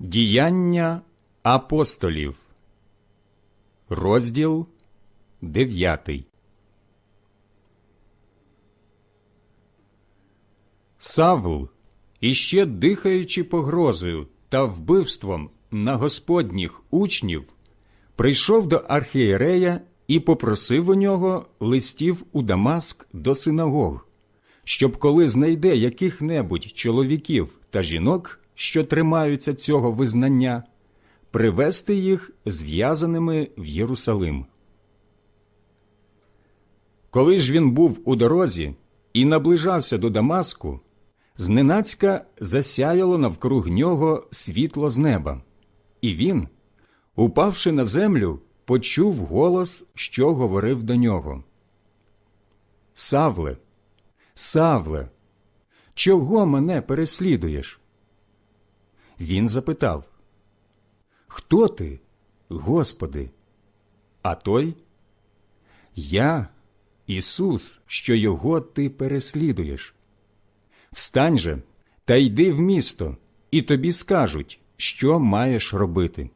Діяння апостолів, розділ дев'ятий. Савл, іще дихаючи погрозою та вбивством на господніх учнів, прийшов до архієрея і попросив у нього листів у Дамаск до синагог, щоб коли знайде яких-небудь чоловіків та жінок, що тримаються цього визнання, привести їх зв'язаними в Єрусалим. Коли ж він був у дорозі і наближався до Дамаску, зненацька засяяло навкруг нього світло з неба, і він, упавши на землю, почув голос, що говорив до нього. Савле, Савле, чого мене переслідуєш? Він запитав Хто ти, Господи? А той Я, Ісус, що його ти переслідуєш. Встань же та йди в місто, і тобі скажуть, що маєш робити.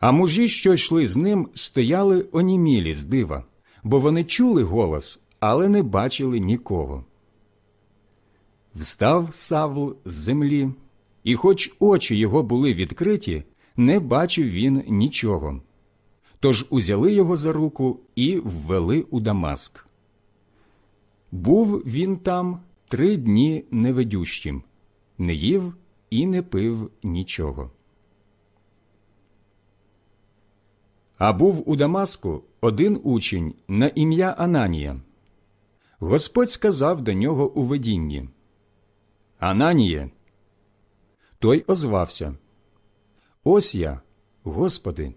А мужі, що йшли з ним, стояли онімілі з дива, бо вони чули голос, але не бачили нікого. Встав Савл з землі, і, хоч очі його були відкриті, не бачив він нічого. Тож узяли його за руку і ввели у Дамаск. Був він там три дні невидющим, не їв і не пив нічого. А був у Дамаску один учень на ім'я Ананія. Господь сказав до нього у видінні Ананіє. Той озвався Ось я, Господи.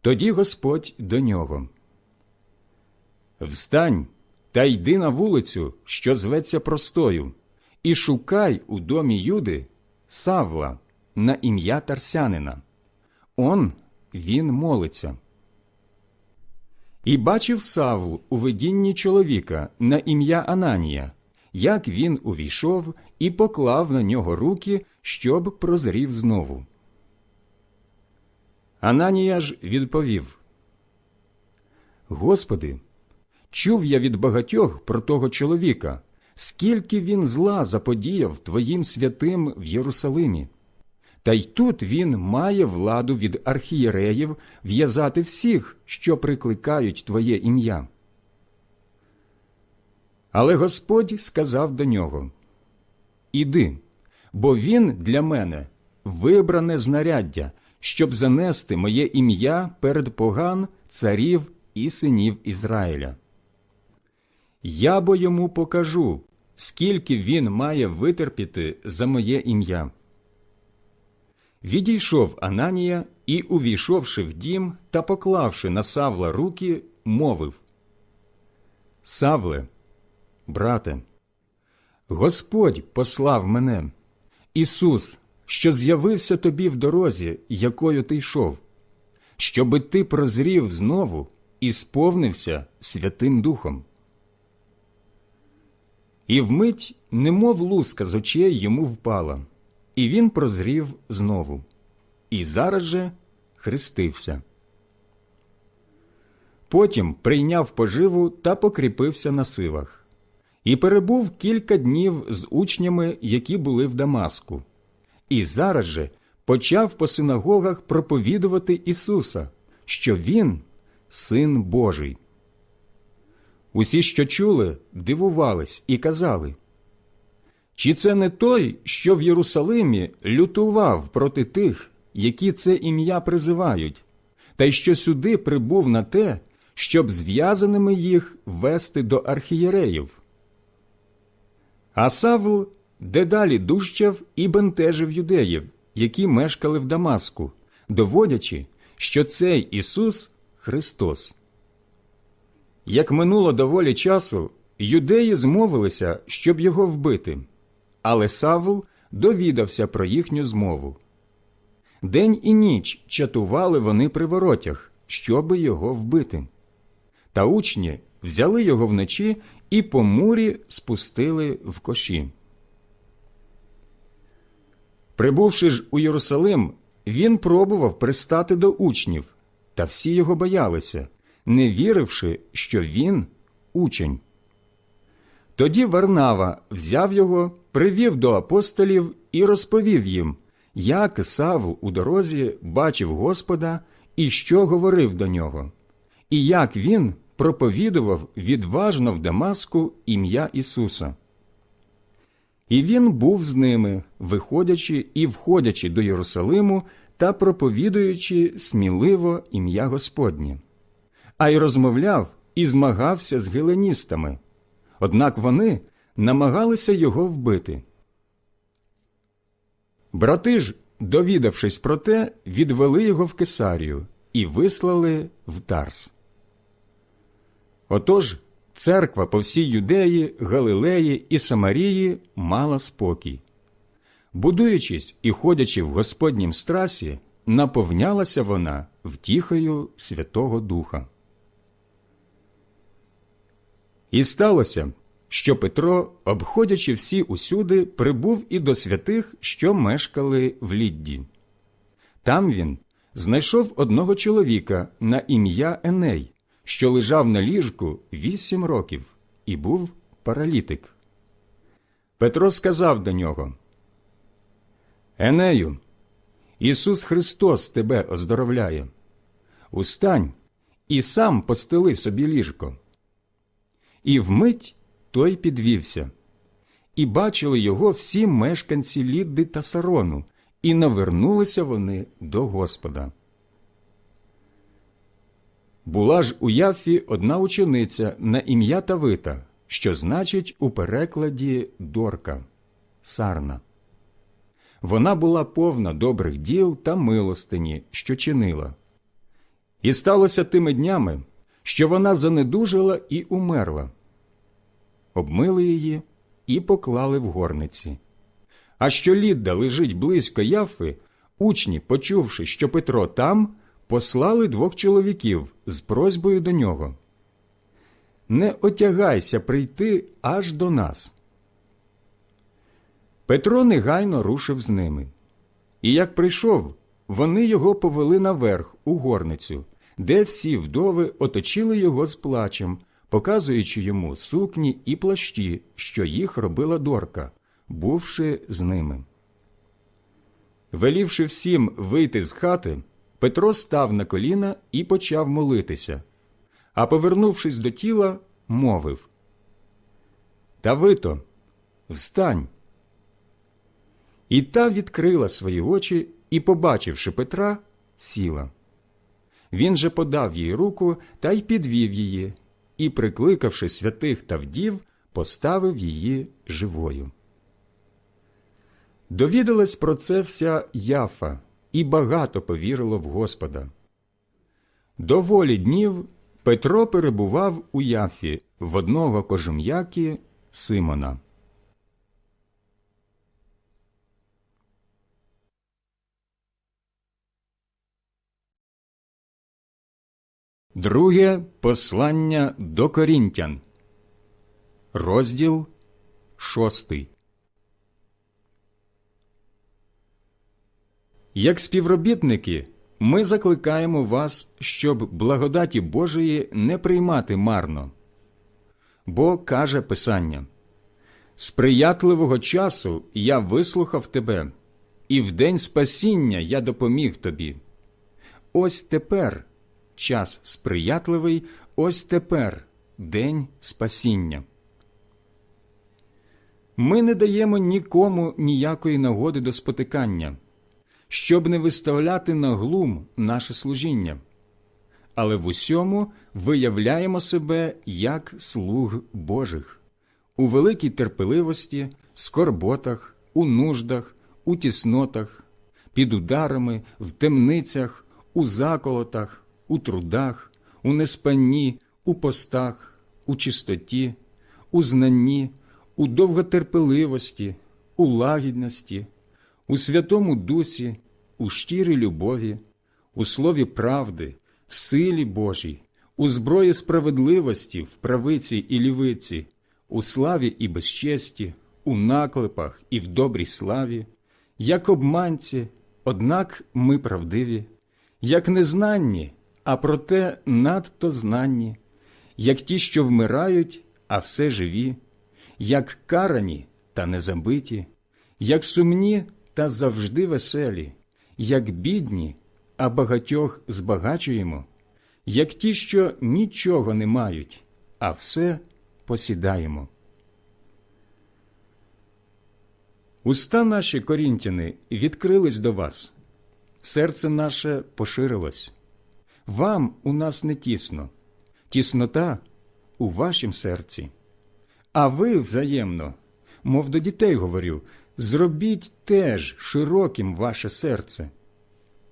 Тоді Господь до нього. Встань та йди на вулицю, що зветься простою, і шукай у домі Юди Савла на ім'я Тарсянина. Он він молиться. І бачив Савл у видінні чоловіка на ім'я Ананія, як він увійшов і поклав на нього руки, щоб прозрів знову. Ананія ж відповів Господи, чув я від багатьох про того чоловіка, скільки він зла заподіяв Твоїм святим в Єрусалимі. Та й тут він має владу від архієреїв в'язати всіх, що прикликають Твоє ім'я. Але Господь сказав до нього Іди, бо він для мене вибране знаряддя, щоб занести моє ім'я перед поган царів і синів Ізраїля. Я бо йому покажу, скільки він має витерпіти за моє ім'я. Відійшов Ананія і, увійшовши в дім та поклавши на Савла руки, мовив Савле, брате, Господь послав мене, Ісус, що з'явився тобі в дорозі, якою ти йшов, щоби ти прозрів знову і сповнився Святим Духом. І вмить, немов луска з очей йому впала, і він прозрів знову, і зараз же хрестився. Потім прийняв поживу та покріпився на силах, і перебув кілька днів з учнями, які були в Дамаску, і зараз же почав по синагогах проповідувати Ісуса, що Він Син Божий. Усі, що чули, дивувались і казали, чи це не той, що в Єрусалимі лютував проти тих, які це ім'я призивають, та й що сюди прибув на те, щоб зв'язаними їх вести до архієреїв? А Савл дедалі дужчав і бентежив юдеїв, які мешкали в Дамаску, доводячи, що цей Ісус Христос. Як минуло доволі часу, юдеї змовилися, щоб його вбити, але Савл довідався про їхню змову. День і ніч чатували вони при воротях, щоби його вбити. Та учні взяли його вночі і по мурі спустили в коші. Прибувши ж у Єрусалим, він пробував пристати до учнів, та всі його боялися, не віривши, що він учень. Тоді Варнава взяв його, привів до апостолів і розповів їм, як Савл у дорозі бачив Господа і що говорив до нього, і як він проповідував відважно в Дамаску ім'я Ісуса. І він був з ними, виходячи і входячи до Єрусалиму та проповідуючи сміливо ім'я Господнє, а й розмовляв і змагався з геленістами. Однак вони намагалися його вбити. Брати ж, довідавшись про те, відвели його в Кесарію і вислали в Тарс. Отож, церква по всій Юдеї, Галилеї і Самарії мала спокій. Будуючись і ходячи в Господнім страсі, наповнялася вона втіхою Святого Духа. І сталося, що Петро, обходячи всі усюди, прибув і до святих, що мешкали в Лідді. Там він знайшов одного чоловіка на ім'я Еней, що лежав на ліжку вісім років і був паралітик. Петро сказав до нього Енею, Ісус Христос тебе оздоровляє. Устань і сам постели собі ліжко. І вмить той підвівся. І бачили його всі мешканці Лідди та Сарону, і навернулися вони до Господа. Була ж у Яфі одна учениця на ім'я Тавита, що значить у перекладі Дорка Сарна. Вона була повна добрих діл та милостині, що чинила. І сталося тими днями, що вона занедужила і умерла. Обмили її і поклали в горниці. А що Лідда лежить близько Яфи, учні, почувши, що Петро там, послали двох чоловіків з просьбою до нього. Не отягайся прийти аж до нас. Петро негайно рушив з ними. І як прийшов, вони його повели наверх у горницю, де всі вдови оточили його з плачем, показуючи йому сукні і плащі, що їх робила дорка, бувши з ними. Велівши всім вийти з хати, Петро став на коліна і почав молитися, а, повернувшись до тіла, мовив Тавито, встань. І та відкрила свої очі і, побачивши Петра, сіла. Він же подав їй руку та й підвів її, і, прикликавши святих та вдів, поставив її живою. Довідалась про це вся Яфа, і багато повірило в Господа. Доволі днів Петро перебував у Яфі в одного кожум'яки Симона. Друге послання до Корінтян, розділ шостий. Як співробітники, ми закликаємо вас, щоб благодаті Божої не приймати марно. Бо каже Писання Сприятливого часу я вислухав тебе, і в день спасіння я допоміг тобі. Ось тепер час сприятливий, ось тепер день спасіння. Ми не даємо нікому ніякої нагоди до спотикання, щоб не виставляти на глум наше служіння, але в усьому виявляємо себе як слуг Божих, у великій терпеливості, скорботах, у нуждах, у тіснотах, під ударами, в темницях, у заколотах у трудах, у неспанні, у постах, у чистоті, у знанні, у довготерпеливості, у лагідності, у Святому Дусі, у щирій любові, у слові правди, в силі Божій, у зброї справедливості, в правиці і лівиці, у славі і безчесті, у наклепах і в добрій славі, як обманці, однак ми правдиві, як незнанні, а проте надто знанні, як ті, що вмирають, а все живі, як карані та не забиті, як сумні та завжди веселі, як бідні, а багатьох збагачуємо, як ті, що нічого не мають, а все посідаємо. Уста наші, корінтяни, відкрились до вас, серце наше поширилось. Вам у нас не тісно, тіснота у вашім серці. А ви взаємно, мов до дітей говорю, зробіть теж широким ваше серце.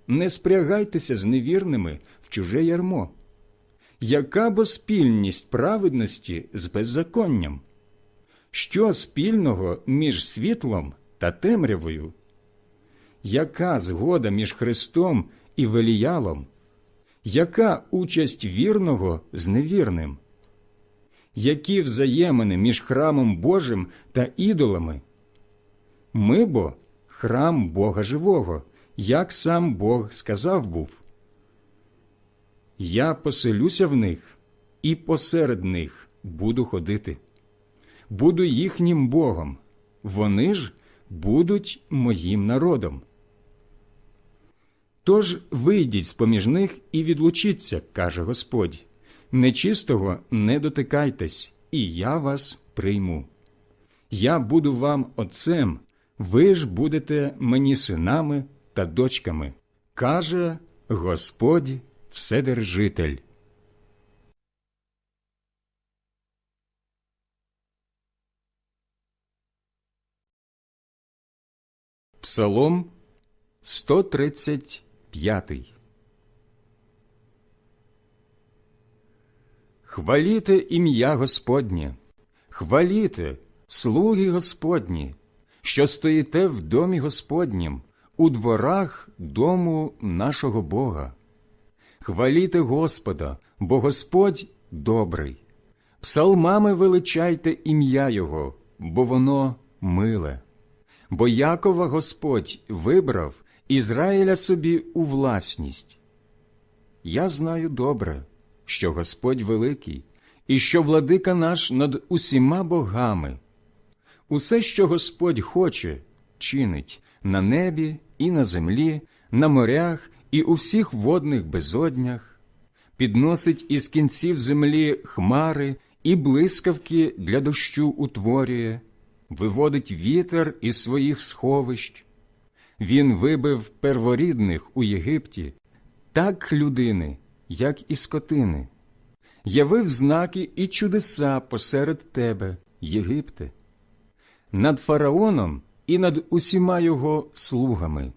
Не спрягайтеся з невірними в чуже ярмо. Яка бо спільність праведності з беззаконням? Що спільного між світлом та темрявою? Яка згода між Христом і Веліялом? Яка участь вірного з невірним? Які взаємини між храмом Божим та ідолами? Ми бо храм Бога живого, як сам Бог сказав був. Я поселюся в них і посеред них буду ходити. Буду їхнім Богом, вони ж будуть моїм народом. Тож вийдіть з поміж них і відлучіться, каже Господь. Нечистого не дотикайтесь, і я вас прийму. Я буду вам отцем, ви ж будете мені синами та дочками, каже Господь Вседержитель. Псалом 135 Хваліте ім'я Господнє, хваліте, слуги Господні, що стоїте в домі Господнім, у дворах дому нашого Бога. Хваліте Господа, бо Господь добрий. Псалмами величайте ім'я Його, бо воно миле. Бо Якова Господь вибрав Ізраїля собі у власність. Я знаю добре, що Господь великий, і що владика наш над усіма богами. Усе, що Господь хоче, чинить на небі і на землі, на морях і у всіх водних безоднях, підносить із кінців землі хмари і блискавки для дощу утворює, виводить вітер із своїх сховищ. Він вибив перворідних у Єгипті, так людини, як і скотини, явив знаки і чудеса посеред тебе, Єгипте, над фараоном і над усіма його слугами.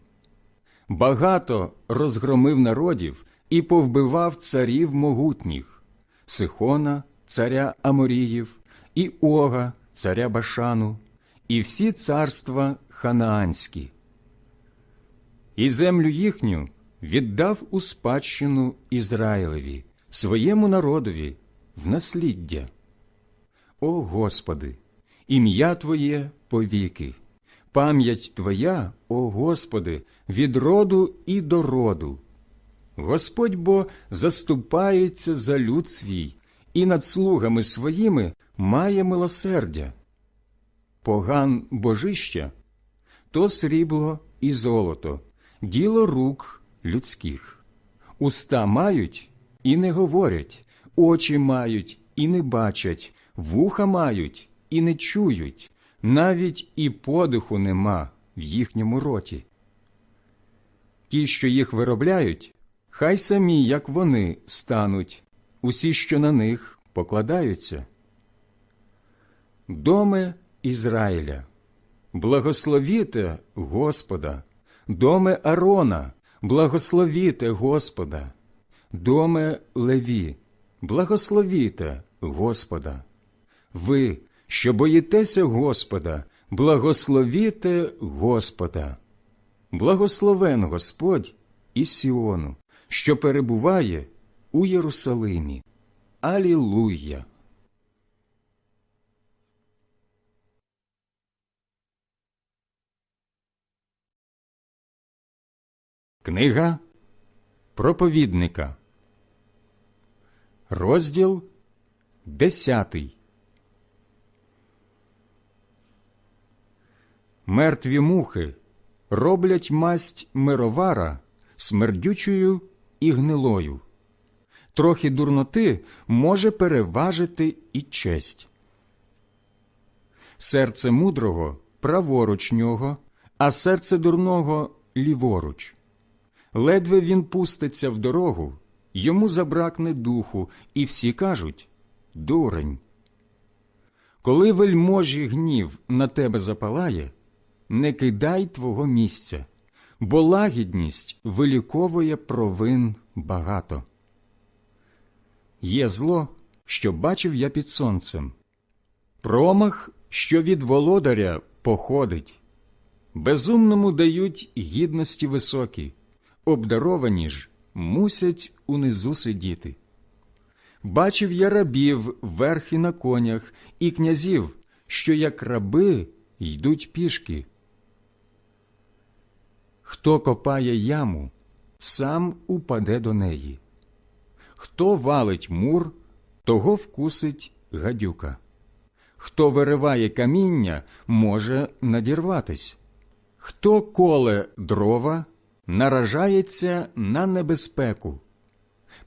Багато розгромив народів і повбивав царів могутніх Сихона, царя Аморіїв, і Ога, царя Башану, і всі царства ханаанські. І землю їхню віддав у спадщину Ізраїлеві, своєму народові, в насліддя. О Господи, ім'я Твоє повіки, пам'ять Твоя, о Господи, від роду і до роду. Господь бо заступається за люд свій і над слугами своїми має милосердя. Поган божища то срібло і золото, діло рук людських. Уста мають і не говорять, очі мають і не бачать, вуха мають і не чують, навіть і подиху нема в їхньому роті. Ті, що їх виробляють, хай самі, як вони, стануть, усі, що на них покладаються. Доме Ізраїля, благословіте Господа, доме Арона, благословіте Господа, доме Леві, благословіте Господа. Ви, що боїтеся Господа, благословіте Господа. Благословен Господь із Сіону, що перебуває у Єрусалимі. Алілуя! Книга проповідника, розділ десятий. Мертві мухи роблять масть мировара смердючою і гнилою. Трохи дурноти може переважити і честь. Серце мудрого праворуч нього, а серце дурного ліворуч. Ледве він пуститься в дорогу, йому забракне духу, і всі кажуть дурень. Коли вельможі гнів на тебе запалає, не кидай твого місця, бо лагідність виліковує провин багато. Є зло, що бачив я під сонцем, промах, що від володаря походить. Безумному дають гідності високі, обдаровані ж мусять унизу сидіти. Бачив я рабів верхи на конях і князів, що як раби йдуть пішки. Хто копає яму, сам упаде до неї. Хто валить мур, того вкусить гадюка. Хто вириває каміння, може надірватись. Хто коле дрова, наражається на небезпеку.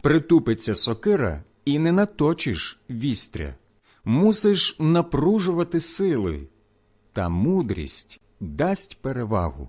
Притупиться сокира і не наточиш вістря. Мусиш напружувати сили, та мудрість дасть перевагу.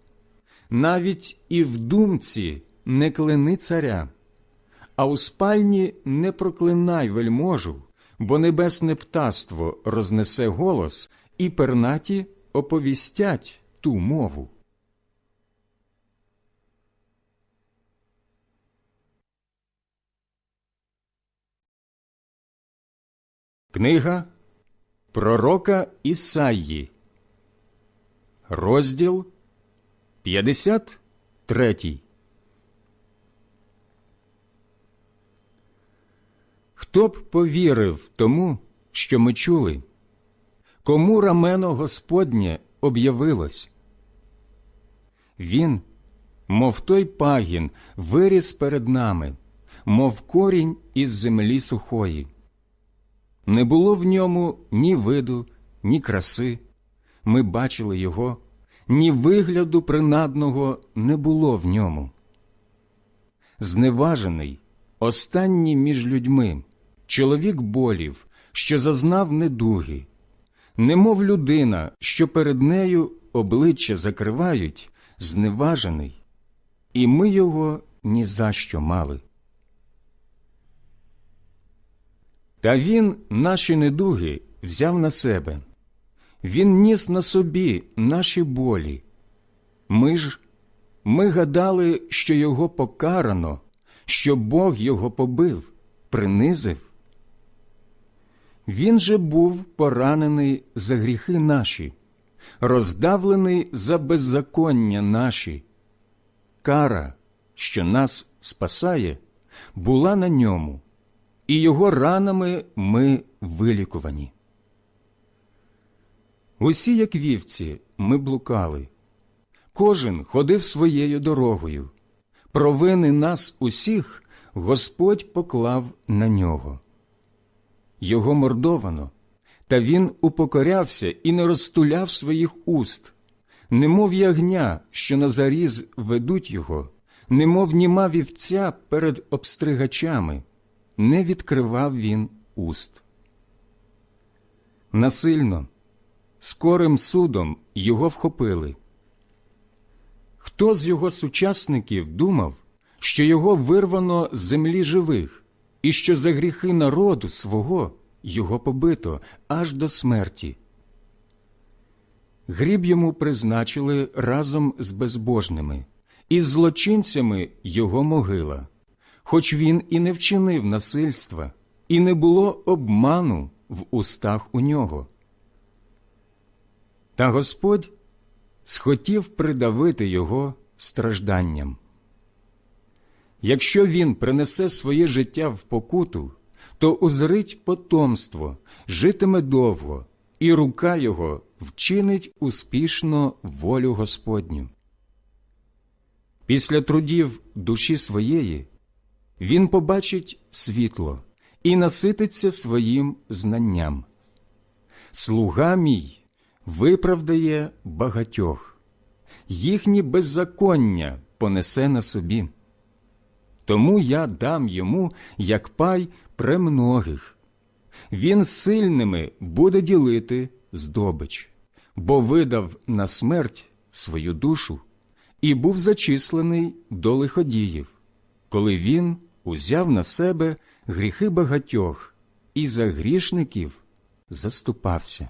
Навіть і в думці не клини царя, а у спальні не проклинай вельможу, бо небесне птаство рознесе голос, і пернаті оповістять ту мову. Книга Пророка Ісаї, розділ 53 Хто б повірив тому, що ми чули? Кому рамено Господнє об'явилось? Він, мов той пагін, виріс перед нами, мов корінь із землі сухої. Не було в ньому ні виду, ні краси. Ми бачили його, ні вигляду принадного не було в ньому. Зневажений, останній між людьми, чоловік болів, що зазнав недуги, немов людина, що перед нею обличчя закривають, зневажений, і ми його ні за що мали. Та він наші недуги взяв на себе, він ніс на собі наші болі. Ми ж ми гадали, що його покарано, що Бог його побив, принизив. Він же був поранений за гріхи наші, роздавлений за беззаконня наші. Кара, що нас спасає, була на ньому, і його ранами ми вилікувані. Усі, як вівці, ми блукали, кожен ходив своєю дорогою. Провини нас усіх Господь поклав на нього. Його мордовано, та він упокорявся і не розтуляв своїх уст, немов ягня, що на заріз ведуть його, немов німа вівця перед обстригачами, не відкривав він уст. Насильно, скорим судом його вхопили. Хто з його сучасників думав, що його вирвано з землі живих, і що за гріхи народу свого його побито аж до смерті? Гріб йому призначили разом з безбожними, і з злочинцями його могила, хоч він і не вчинив насильства, і не було обману в устах у нього. Та Господь схотів придавити його стражданням. Якщо він принесе своє життя в покуту, то узрить потомство, житиме довго, і рука його вчинить успішно волю Господню. Після трудів душі своєї він побачить світло і насититься своїм знанням. Слуга мій виправдає багатьох, їхні беззаконня понесе на собі. Тому я дам йому, як пай премногих. Він сильними буде ділити здобич, бо видав на смерть свою душу і був зачислений до лиходіїв, коли він узяв на себе гріхи багатьох і за грішників заступався.